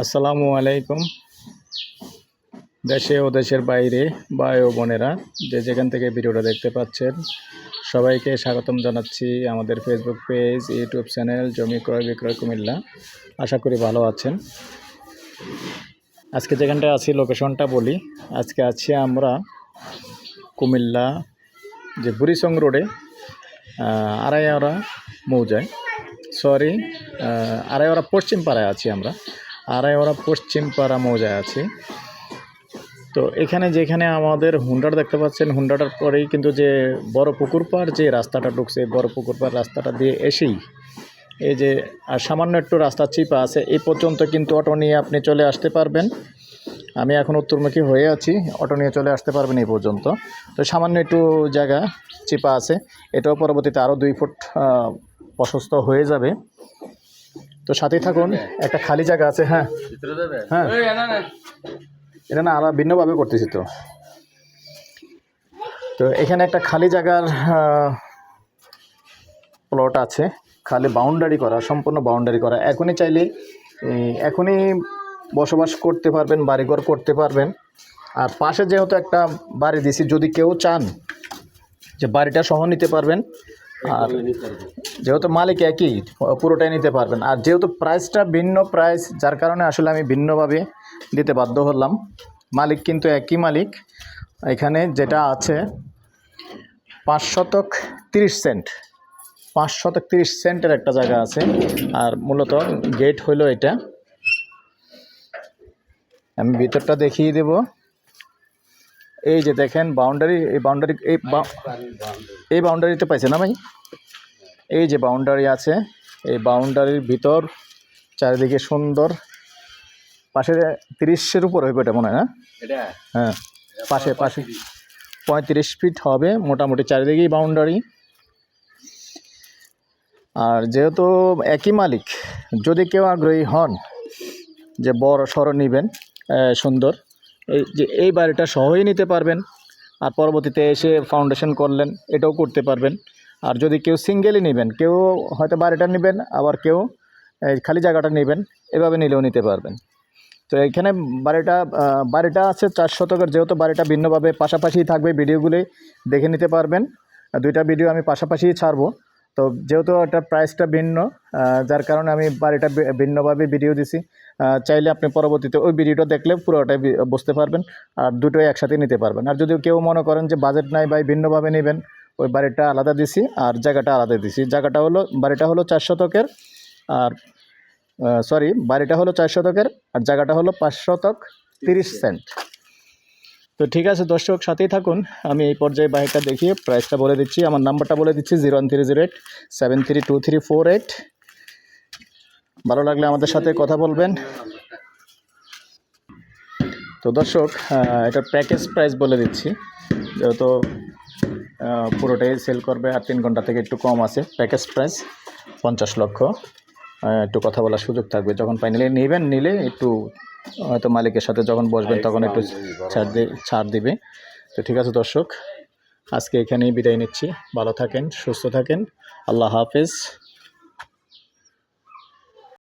আসসালামু আলাইকুম। দেশে ও দেশের বাইরে ভাই ও বোনেরা যে যেখান থেকে ভিডিওটা দেখতে পাচ্ছেন, সবাইকে স্বাগতম জানাচ্ছি আমাদের ফেসবুক পেজ ইউটিউব চ্যানেল জমি ক্রয় বিক্রয় কুমিল্লা। আশা করি ভালো আছেন। আজকে যেখানটায় আছি লোকেশনটা বলি। আজকে আছি আমরা কুমিল্লা, যে বুড়িসং রোডে আড়াইয়ারা মৌজায়। সরি আড়াইওরা পশ্চিম পাড়ায় আছি আমরা। আড়াইওরা পশ্চিম পাড়া মৌজায় আছি। তো এখানে যেখানে আমাদের হুন্ডার দেখতে পাচ্ছেন, হুন্ডাটার পরেই কিন্তু যে বড় পুকুর পাড়, যে রাস্তাটা ঢুকছে বড় পুকুর পাড় রাস্তাটা দিয়ে এসেই এই যে আর সামান্য একটু রাস্তা চিপা আছে এই পর্যন্ত কিন্তু অটো নিয়ে আপনি চলে আসতে পারবেন। আমি এখন উত্তরমুখী হয়ে আছি, অটো নিয়ে চলে আসতে পারবেন এই পর্যন্ত। তো সামান্য একটু জায়গা চিপা আছে, এটাও পরবর্তীতে আরও দুই ফুট প্রশস্ত হয়ে যাবে। তো সাথেই থাকুন একটা খালি জায়গা আছে হ্যাঁ। হ্যাঁ। এই, না, না। এটা না আমরা ভিন্নভাবে করতেছি তো তো এখানে একটা খালি জায়গার প্লট আছে। খালি বাউন্ডারি করা সম্পূর্ণ বাউন্ডারি করা। এখনই চাইলে এখনই বসবাস করতে পারবেন বাড়িঘর করতে পারবেন। আর পাশে যেহেতু একটা বাড়ি দিছি যদি কেউ চান যে বাড়িটা সহ নিতে পারবেন আর যেহেতু মালিক একই পুরোটাই নিতে পারবেন। আর যেহেতু প্রাইসটা ভিন্ন প্রাইস যার কারণে আসলে আমি ভিন্নভাবে দিতে বাধ্য হলাম। মালিক কিন্তু একই মালিক। এখানে যেটা আছে পাঁচ শতক তিরিশ সেন্ট পাঁচ শতক তিরিশ সেন্টের একটা জায়গা আছে। আর মূলত গেট হইল এটা। আমি ভিতরটা দেখিয়ে দেব। এই যে দেখেন বাউন্ডারি এই বাউন্ডারি এই এই বাউন্ডারিতে পাইছে না ভাই? এই যে বাউন্ডারি আছে এই বাউন্ডারির ভিতর চারিদিকে সুন্দর পাশে তিরিশের উপর হইবে এটা মনে হয় না? হ্যাঁ পাশে পাশে। পঁয়ত্রিশ ফিট হবে মোটামুটি চারিদিকেই বাউন্ডারি আর যেহেতু একই মালিক যদি কেউ আগ্রহী হন যে বড় সড়ো নেবেন সুন্দর যে এই বাড়িটা সহই নিতে পারবেন। আর পরবর্তীতে এসে ফাউন্ডেশন করলেন, এটাও করতে পারবেন। আর যদি কেউ সিঙ্গেলই নেবেন, কেউ হয়তো বাড়িটা নেবেন, আবার কেউ খালি জায়গাটা নেবেন, এভাবে নিলেও নিতে পারবেন। তো এখানে বাড়িটা বাড়িটা আছে, চার শতকের যেহেতু বাড়িটা ভিন্নভাবে পাশাপাশি থাকবে ভিডিওগুলি, দেখে নিতে পারবেন। দুইটা ভিডিও আমি পাশাপাশি ছাড়বো। তো যেহেতু এটা প্রাইসটা ভিন্ন যার কারণে আমি বাড়িটা ভিন্নভাবে ভিডিও দিছি। চাইলে আপনি পরবর্তীতে ওই ভিডিওটা দেখলে পুরোটাই বুঝতে পারবেন আর দুটোই একসাথে নিতে পারবেন। আর যদি কেউ মনে করেন যে বাজেট নাই বা ভিন্নভাবে নেবেন, ওই বাড়িটা আলাদা দিছি আর জায়গাটা আলাদা দিছি। জায়গাটা হলো, বাড়িটা হলো চার শতকের আর সরি বাড়িটা হলো চার শতকের আর জায়গাটা হলো পাঁচ শতক তিরিশ সেন্ট। তো ঠিক আছে দর্শক, সাথেই থাকুন। আমি এই পর্যায়ে বাড়িটা দেখিয়ে প্রাইসটা বলে দিচ্ছি। আমার নাম্বারটা বলে দিচ্ছি zero one three zero eight, seven three two three four eight. ভালো লাগলে আমাদের সাথে কথা বলবেন। তো দর্শক এটার প্যাকেজ প্রাইস বলে দিচ্ছি। যেহেতু পুরোটাই সেল করবে আর তিন ঘণ্টা থেকে একটু কম আছে প্যাকেজ প্রাইস পঞ্চাশ লক্ষ। একটু কথা বলার সুযোগ থাকবে। যখন ফাইনালি নেবেন নিলে একটু হয়তো মালিকের সাথে যখন বসবেন তখন একটু ছাড় ছাড় দিবে। তো ঠিক আছে দর্শক আজকে এখানেই বিদায় নিচ্ছি। ভালো থাকেন সুস্থ থাকেন। আল্লাহ হাফেজ।